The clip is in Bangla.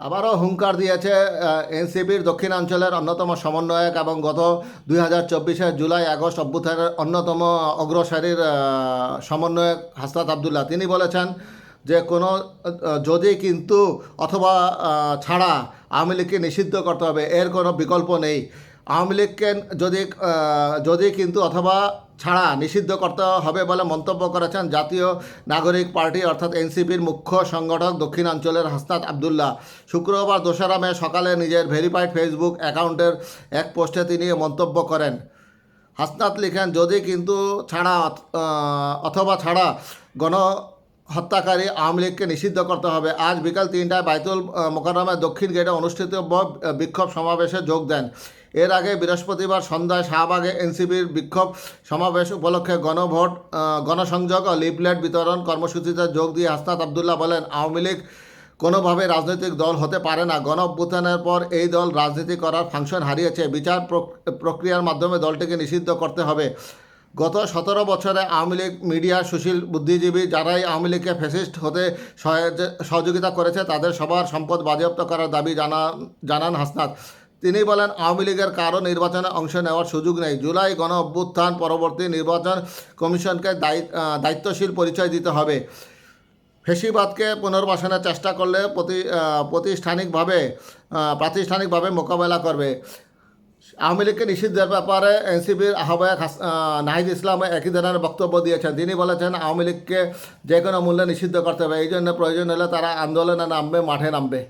আবারও হুঙ্কার দিয়েছে এনসিপির দক্ষিণাঞ্চলের অন্যতম সমন্বয়ক এবং গত দুই হাজার চব্বিশের জুলাই আগস্ট অভ্যুত্থানের অন্যতম অগ্রসারীর সমন্বয়ক হাসনাত আবদুল্লাহ। তিনি বলেছেন যে কোনো যদি কিন্তু অথবা ছাড়া আওয়ামী লীগকে নিষিদ্ধ করতে হবে, এর কোনো বিকল্প নেই। আওয়ামী লীগকে যদি যদি কিন্তু অথবা ছাড়া নিষিদ্ধ করতে হবে বলে মন্তব্য করেছেন জাতীয় নাগরিক পার্টি অর্থাৎ এনসিপির মুখ্য সংগঠক দক্ষিণাঞ্চলের হাসনাত আবদুল্লাহ। শুক্রবার দোসরা মে সকালে নিজের ভেরিফাইড ফেসবুক অ্যাকাউন্টের এক পোস্টে তিনি মন্তব্য করেন। হাসনাত লিখেন, যদি কিন্তু ছাড়া অথবা ছাড়া গণ হত্যাকারী আওয়ামী লীগকে নিষিদ্ধ করতে হবে। আজ বিকাল তিনটায় বাইতুল আহ, মোকাররমের দক্ষিণ গেটে অনুষ্ঠিত বিক্ষোভ সমাবেশে যোগ দেন। এর আগে বৃহস্পতিবার সন্ধ্যায় শাহবাগে এনসিবির বিক্ষোভ সমাবেশ উপলক্ষে গণভোট গণসংযোগ ও লিফলেট বিতরণ কর্মসূচিতে যোগ দিয়ে হাসনাত আবদুল্লাহ বলেন আওয়ামী লীগ কোনোভাবে রাজনৈতিক দল হতে পারে না। গণ পর এই দল রাজনীতি করার ফাংশন হারিয়েছে। বিচার প্রক- প্রক্রিয়ার মাধ্যমে দলটিকে নিষিদ্ধ করতে হবে। গত সতেরো বছরে আওয়ামী লীগ মিডিয়া সুশীল বুদ্ধিজীবী যারাই আওয়ামী লীগকে ফ্যাসিস্ট হতে সহায়- সহযোগিতা করেছে, তাদের সবার সম্পদ বাজেয়াপ্ত করার দাবি জানান জানান হাসনাত। তিনি বলেন, আওয়ামী লীগের কারও নির্বাচনে অংশ নেওয়ার সুযোগ নেই। জুলাই গণ অভ্যুত্থান পরবর্তী নির্বাচন কমিশনকে দায়ি- দায়িত্বশীল পরিচয় দিতে হবে। ফেসিবাদকে পুনর্বাসনের চেষ্টা করলে প্রতি প্রতিষ্ঠানিকভাবে প্রাতিষ্ঠানিকভাবে মোকাবেলা করবে। আওয়ামী লীগকে নিষিদ্ধের ব্যাপারে এনসিপির আহ্বায়ক নাহিদ ইসলাম একই ধরনের বক্তব্য দিয়েছেন। তিনি বলেছেন, আওয়ামী লীগকে যে কোনো মূল্যে নিষিদ্ধ করতে হবে। এই জন্য প্রয়োজন হলে তারা আন্দোলনে নামবে, মাঠে নামবে।